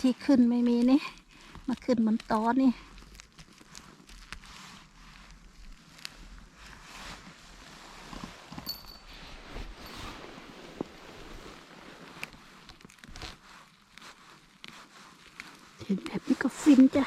ที่ขึ้นไม่มีนี่ มาขึ้นเหมือนตอนี่ห็นแบบนี้ก็ฟินจ้ะ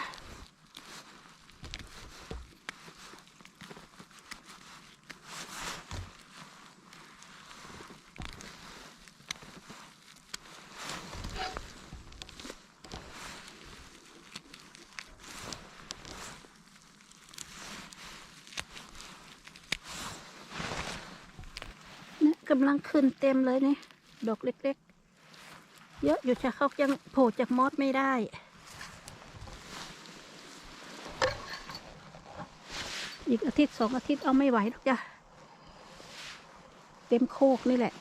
เนี่ย กำลังขึ้นเต็มเลยนี่ดอกเล็กๆ เยอะอยู่จะเขายังโผล่จากมอสไม่ได้ อีกอาทิตย์สองอาทิตย์เอาไม่ไหวหรอกจ้ะ เต็มโคกนี่แหละ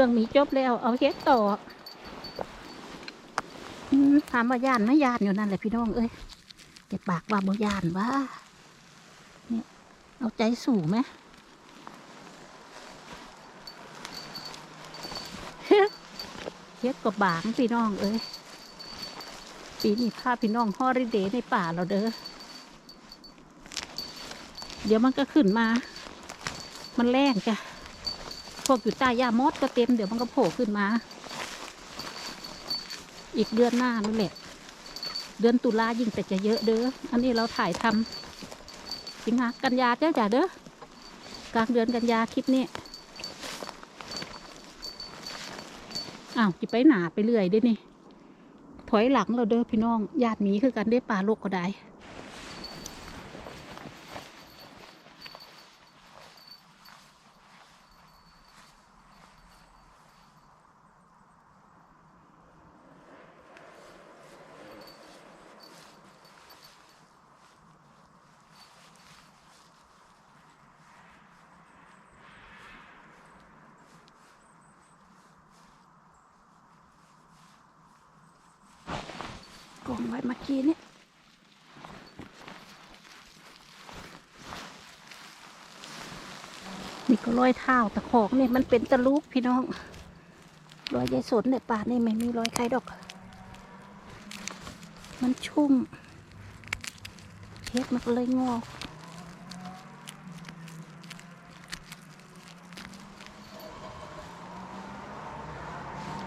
รื่องมีจบแล้ว เอาเฮ็ดต่ออืมถามว่าย่านไม่ย่านอยู่นั่นแหละพี่น้องเอ้ยแต่ปากว่าบ่ย่านว่าเนี่ยเอาใจสู่ไหมเฮ็ดก็บางพี่น้องเอ้ยปีนี้พาพี่น้องฮอริเดย์ในป่าเราเด้อเดี๋ยวมันก็ขึ้นมา มันแรงจ้ะ พวกอยู่ใต้หญ้ามดก็เต็มเดี๋ยวมันก็โผล่ขึ้นมา อีกเดือนหน้านั่นแหละเดือนตุลายิ่งแต่จะเยอะเด้อ อันนี้เราถ่ายทำสิงหากันยาเจ้าจ๋าเด้อกลางเดือนกันยาคลิปนี้อ้าวจะไปหนาไปเรื่อยเด้นี่ถอยหลังเราเด้อพี่น้องญาติหมีคือกันได้ปลาโลกก็ได้ กี้เนี่ยนี่ก็รอยเท้าตะขอกเนี่ยมันเป็นตะลุกพี่น้องรอยใยสนเนี่ยป่านี่ไม่มีรอยใครดอก มันชุ่มเฮ็ดมันก็เลยงอก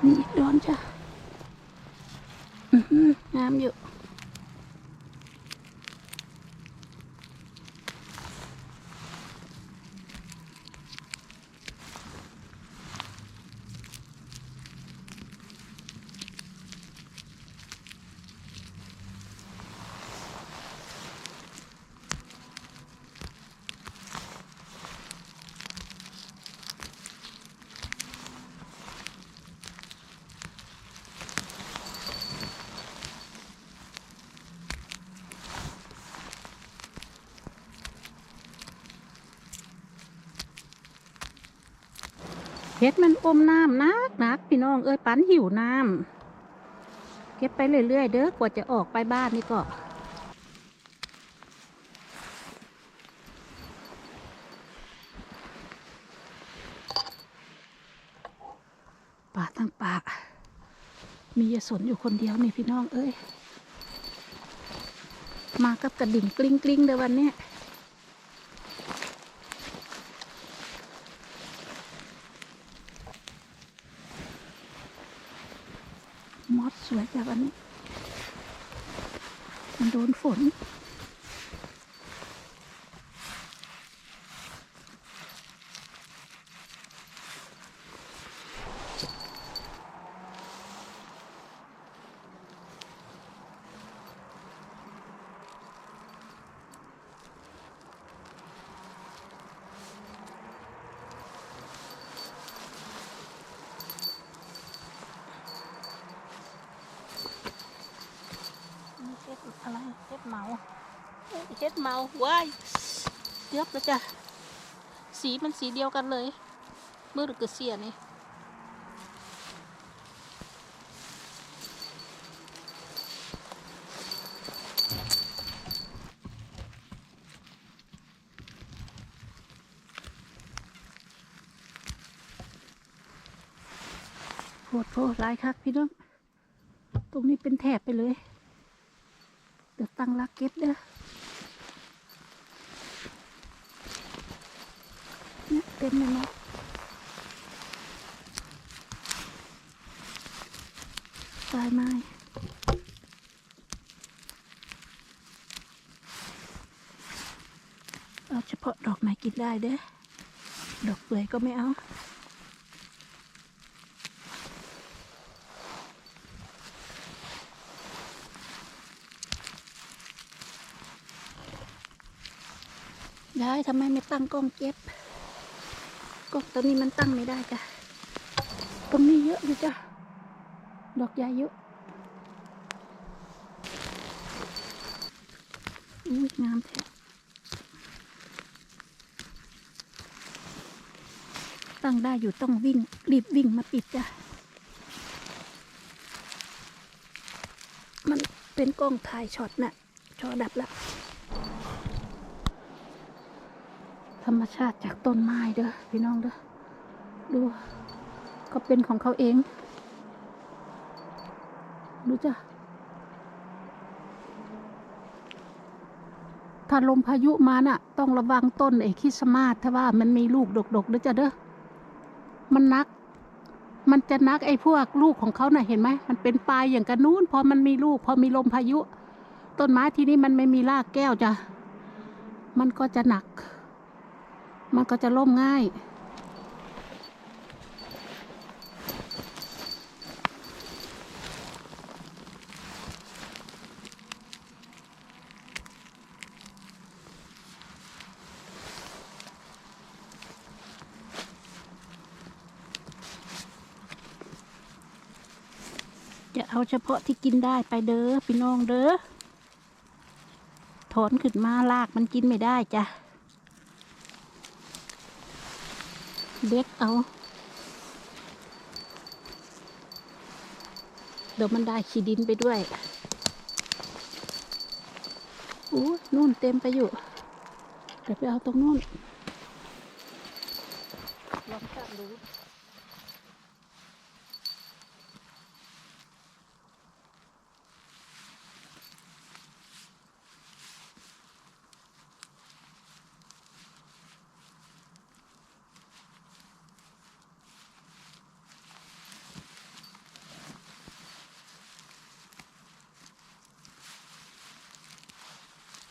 นี่อีกดอนจ้ะอือหืองามอยู่ เฮ็ดมันอมน้ำนักนักพี่น้องเอ้ยปันหิวน้ำเก็บไปเรื่อยๆเด้อกว่าจะออกไปบ้านนี่ก็ป่าทั้งป่ามียายสนอยู่คนเดียวนี่พี่น้องเอ้ย มากับกระดิ่งกลิ้งกลิ้งๆเลยวันนี้ย มอสสวยจากอันนี้ มันโดน ฝน นี่เช็ดเมาเอ้ยเช็ดเมาว้ายกือบแล้วจ้ะ สีมันสีเดียวกันเลยเมื่อหรือกระเสียนี่โหดโพหลายคักพี่น้อง ตรงนี้เป็นแถบไปเลย เดี๋ยวตั้งรักเก็บเด้อเนี่ยเต็มเลยนะตายไม้เอาเฉพาะดอกไม้กินได้เด้ ดอกเปื่อยก็ไม่เอายายทำไมไม่ตั้งกล้องเก็บ กล้องตัวนี้มันตั้งไม่ได้จ้ะตรงนี้เยอะอยู่จ้ะดอกใหญ่เยอะอุ้ยงามแท้ตั้งได้อยู่ต้องวิ่งรีบวิ่งมาปิดจ้ะมันเป็นกล้องถ่ายช็อตน่ะจอดับและ ธรรมชาติจากต้นไม้เด้อพี่น้องเด้อดู ก็เป็นของเขาเอง ดูจ้ะถ้าลมพายุมาน่ะ ต้องระวังต้นไอ้คิสมาถ้าว่ามันมีลูกดกๆเด้อจ้ะเด้อมันนัก มันจะนักไอ้พวกลูกของเขาน่ะเห็นไหมมันเป็นปลายอย่างกันนู้นพอมันมีลูก พอมีลมพายุ ต้นไม้ที่นี่มันไม่มีรากแก้วจ้ะมันก็จะหนัก มันก็จะล่มง่าย จะเอาเฉพาะที่กินได้ไปเด้อพี่น้องเด้อถอนขึ้นมาลากมันกินไม่ได้จ้ะ เด็ดเอา เดี๋ยวมันได้ขี้ดินไปด้วยอู้นู่นเต็มไปอยู่เดี๋ยวไปเอาตรงนู่นลองจับดู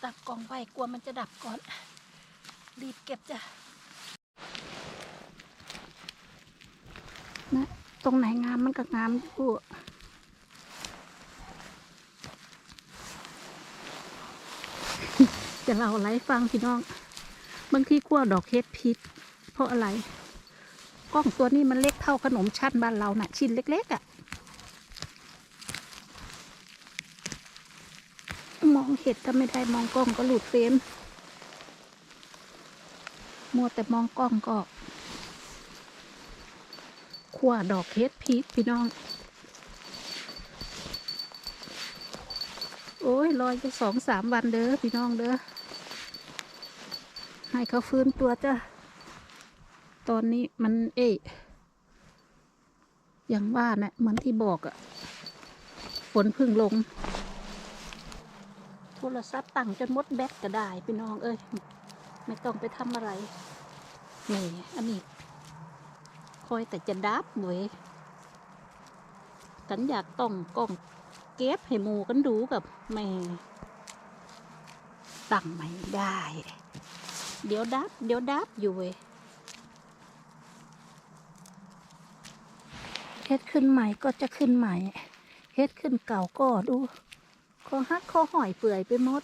ตักกล่องไว้กลัวมันจะดับก่อน รีบเก็บจ้ะนะตรงไหนงามมันก็งามอยู่จะเล่าอะไรฟังพี่น้อง บางทีกลัวดอกเฮ็ดพิษ เพราะอะไร กล้องตัวนี้มันเล็กเท่าขนมชั้นบ้านเราน่ะ ชิ้นเล็ก ๆอะ่ะ องเห็ดก็ไม่ได้มองกล้องก็หลุดเฟรมมัวแต่มองกล้องก็ขวาดอกเฮ็ดพีชพี่น้อง โอ้ยลอยจะสองสามวันเด้อพี่น้องเด้อให้เขาฟื้นตัวจ้ะตอนนี้มันเอ๊ะอย่างว่านะ่ะเหมือนที่บอกอะ่ะฝนเพึ่งลง ทรศัพท์ตั้งจนมดแบตก็ได้พี่น้องเอ้ยไม่ต้องไปทำอะไรนี่อันนี้คอยแต่จะดับเว้ยกันอยากต้องกล้องเก็บให้หมูกันดูกับแม่ตั้งไม่ได้ เดี๋ยวดับ เดี๋ยวดับอยู่เว้ยเฮ็ดขึ้นใหม่ก็จะขึ้นใหม่เฮ็ดขึ้นเก่าก็ดู อหักคอหอยเปื่อยไปหมด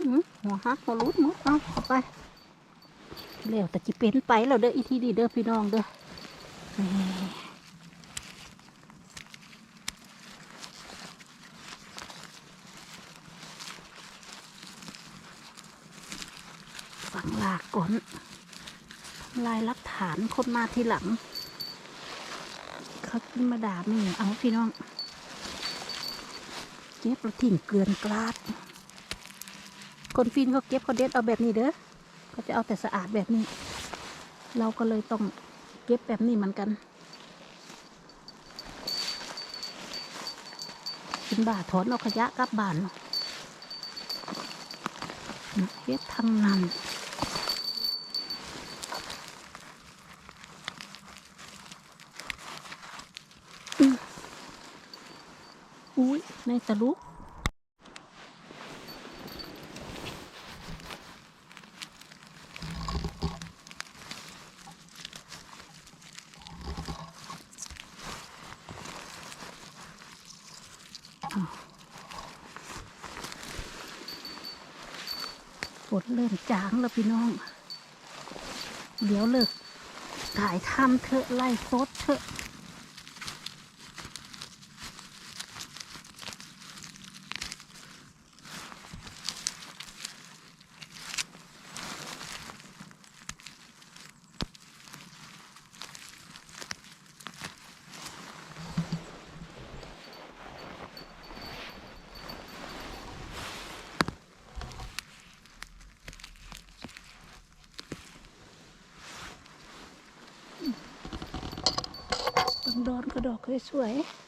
อืมหัวหักหัวรุดหมดเอาเอาไปแล้วแต่จิเป็นไปแล้วเด้ออีทีดีเด้อพี่น้องเด้อแหม่ฝังลากก่อนทำลายหลักฐานคน มาทีหลัง เขาขึ้นมาด่าแม่เอาพี่น้องเก็บแล้วทิ้งเกลือนกลาด คนฟินเขาเก็บเขาเด็ดเอาแบบนี้เด้อเขาจะเอาแต่สะอาดแบบนี้ เราก็เลยต้องเก็บแบบนี้เหมือนกันกินบ่าถอนเอาขยะกลับบ้านเนาะนะเฮ็ดทางนั้นอืมอุ้ย ในตะลุกฝนเริ่มจางแล้วพี่น้อง เดี๋ยวเลิกถ่ายทำเถอะไล่โคตเถอะ ดอนก็ดอกสวยๆ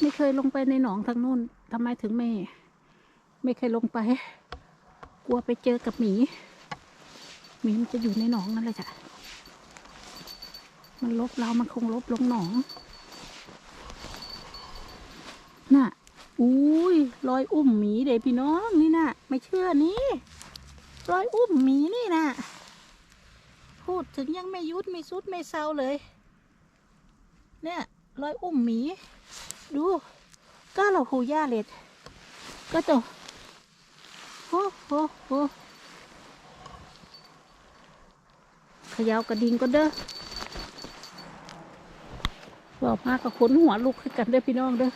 ไม่เคยลงไปในหนองทางนู้นทำไมถึงไม่ ไม่เคยลงไป กลัวไปเจอกับหมีหมีมันจะอยู่ในหนองนั่นแหละจ้ะมันลบเรา มันคงลบลงหนอง น่ะ อุ้ย รอยอุ้มหมีเด็พี่น้องนี่น่ะ ไม่เชื่อนี่ รอยอุ้มหมีนี่น่ะ พูดถึงยังไม่ยุดไม่สุดไม่เศร้าเลย เนี่ย รอยอุ้มหมี ดูก็เราหูย่าเล็ด ก็จะโอ้โหโหเขยาวกระดิ่งก็เด้อบอกมากกับขนหัวลุกขึ้นกันเด้อพี่น้องเด้อ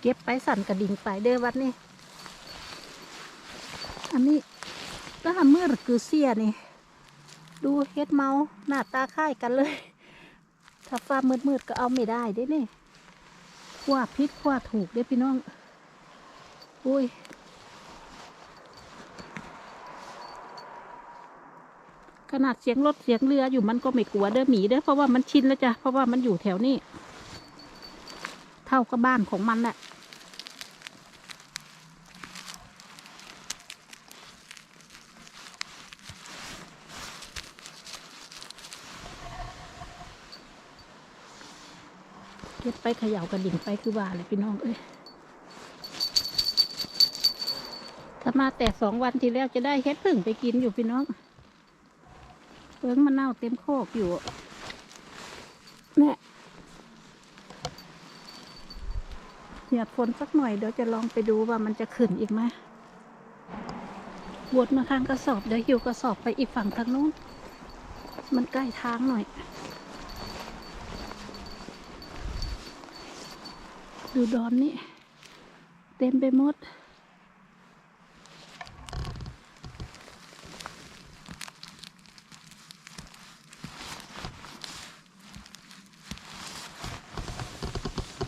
เก็บไปสั่นกระดิ่งไปเด้อวัดนี่อันนี้ก็ทำมืดคือเสียนี่ ดูเฮ็ดเมาหน้าตาคล้ายกันเลย ถ้าฟ้ามืดๆก็เอาไม่ได้เด้นี่ขว้าพิษขว้าถูกเด้อพี่น้องอุ้ยขนาดเสียงรถเสียงเรืออยู่มันก็ไม่กลัวเด้อหมีเด้อเพราะว่ามันชินแล้วจ้ะเพราะว่ามันอยู่แถวนี้ เท่ากับบ้านของมันแหละ เก็บไปเขย่ากระดิ่งไปคือว่าเลยพี่น้องเอ้ยถ้ามาแต่สองวันทีแล้วจะได้เฮ็ดพึ่งไปกินอยู่พี่น้องเปิ้งมันเน่าเต็มโคกอยู่เนี่ยหยาดฝนสักหน่อยเดี๋ยวจะลองไปดูว่ามันจะขึ้นอีกไหมบดมาข้างกระสอบเดี๋ยวหิวกระสอบไปอีกฝั่งทางนู้น มันใกล้ทางหน่อย ดูดอนนี่ เต็มไปหมด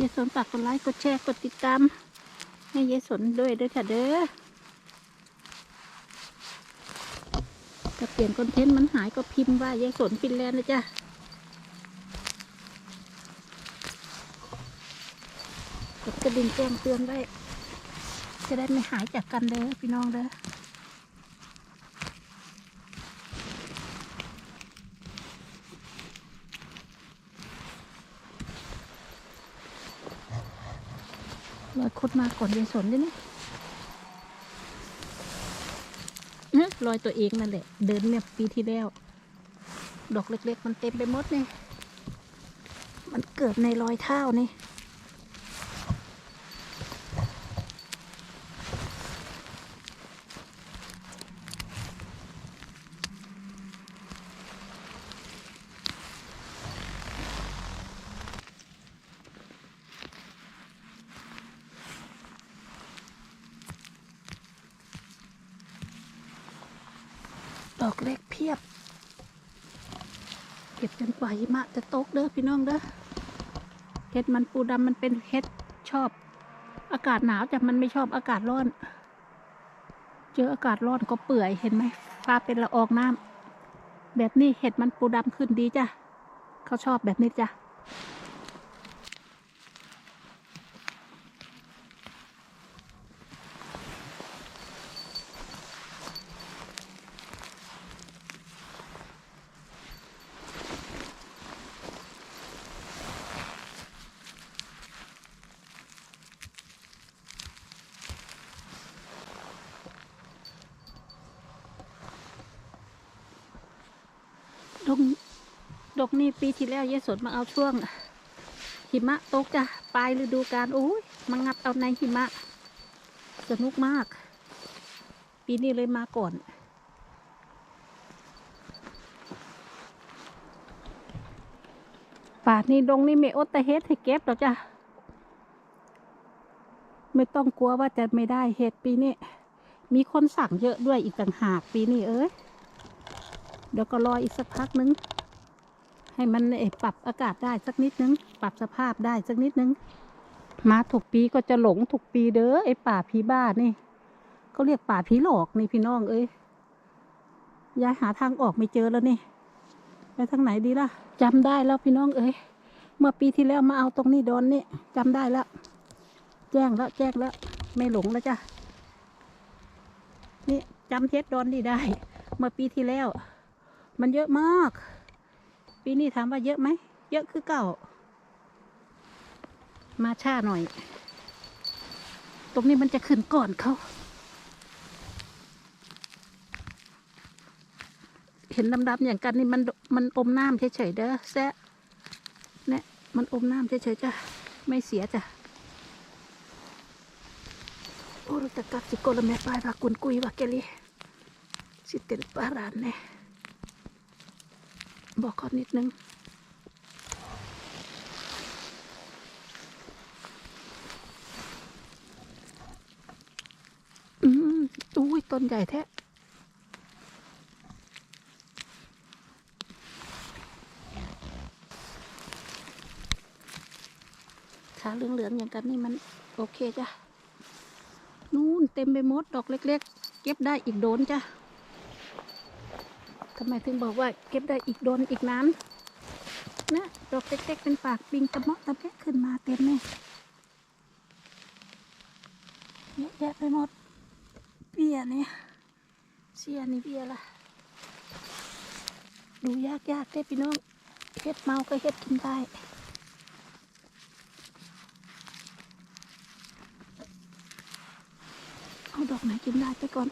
ยายสนฝากกดไลค์ กดแชร์ กดติดตาม ให้ยายสนด้วยด้วยค่ะเด้อถ้าเปลี่ยนคอนเทนต์มันหายก็พิมพ์ว่ายายสนฟินแลนด์นะจ๊ะ ก ดกระดิ่งแจ้งเตือนไว้ จะได้ไม่หายจากกันเด้อพี่น้องเด้อลอยคดมาก่อนยายสนด้วยนี่ลอยตัวเองนั่นแหละ เดินเนี่ยปีที่แล้ว ดอกเล็ก ๆ มันเต็มไปหมดนี่ มันเกิดในรอยเท้านี่ อกเล็กเพียบ เก็บจนกว่าหิมะจะตกเด้อพี่น้องเด้อเห็ดมันปูดำมันเป็นเห็ดชอบ อากาศหนาวแต่มันไม่ชอบอากาศร้อน เจออากาศร้อนก็เปื่อยเห็นไหมฟ้าเป็นละอองน้ำแบบนี้เห็ดมันปูดำขึ้นดีจ้ะเขาชอบแบบนี้จ้ะ ดงดกนี่ปีที่แล้วยายสดมาเอาช่วง หิมะตกจ้ะปลายฤดูกาลโอ้ยมางัดเอาในหิมะ สนุกมาก ปีนี้เลยมาก่อน ป่านี้ดงนี่ไม่อดแต่เฮ็ดให้เก็บหรอกจ้ะไม่ต้องกลัวว่าจะไม่ได้เฮ็ดปีนี้ มีคนสั่งเยอะด้วยอีกต่างหากปีนี้เอ้ย เดี๋ยวก็รออีกสักพักนึง ให้มันเอ่อปรับอากาศได้สักนิดนึง ปรับสภาพได้สักนิดนึง มาถูกปีก็จะหลงถูกปีเด้อไอ้ป่าผีบ้านี่เขาเรียกป่าผีหลอกนี่พี่น้องเอ้ยยายหาทางออกไม่เจอแล้วนี่ไปทางไหนดีล่ะจำได้แล้วพี่น้องเอ้ยเมื่อปีที่แล้วมาเอาตรงนี้โดนนี่จำได้แล้ว แจ้งแล้วแจ้งแล้ว ไม่หลงแล้วจ้ะนี่จำเทสดอนนี่ได้ เมื่อปีที่แล้ว มันเยอะมาก ปีนี้ถามว่าเยอะไหม เยอะคือเก่า มาช้าหน่อย ตรงนี้มันจะขึ้นก่อนเขา เห็นดำๆอย่างกันนี่มันมันอมน้ำเฉยๆเด้อแซะเนี่ยมันอมน้ำเฉยๆจ้ะ ไม่เสียจ้ะโอ้แต่กับสิโกละแม่ปลายว่ากุนกุยว่าแกลีสิเต็ปารานแน่ บอกเขานิดนึงอืมอุ้ยต้นใหญ่แท้ขาเหลืองๆอย่างกันนี่มันโอเคจ้ะ นู่นเต็มไปหมดดอกเล็ก ๆ เก็บได้อีกโดนจ้ะำไมถึงบอกว่าเก็บได้อีกโดนอีกนานนะดอกเล็กๆเป็นปากปิงตะเมาะตะแพะขึ้นมาเต็มเลยเยอะแยะไปหมดเบี้ยเนี่ยเสียนี่เบี้ยละดูยากยากๆได้พี่น้องเฮ็ดเมาก็เฮ็ดกินได้เอาดอกไหนกินได้ไปก่อน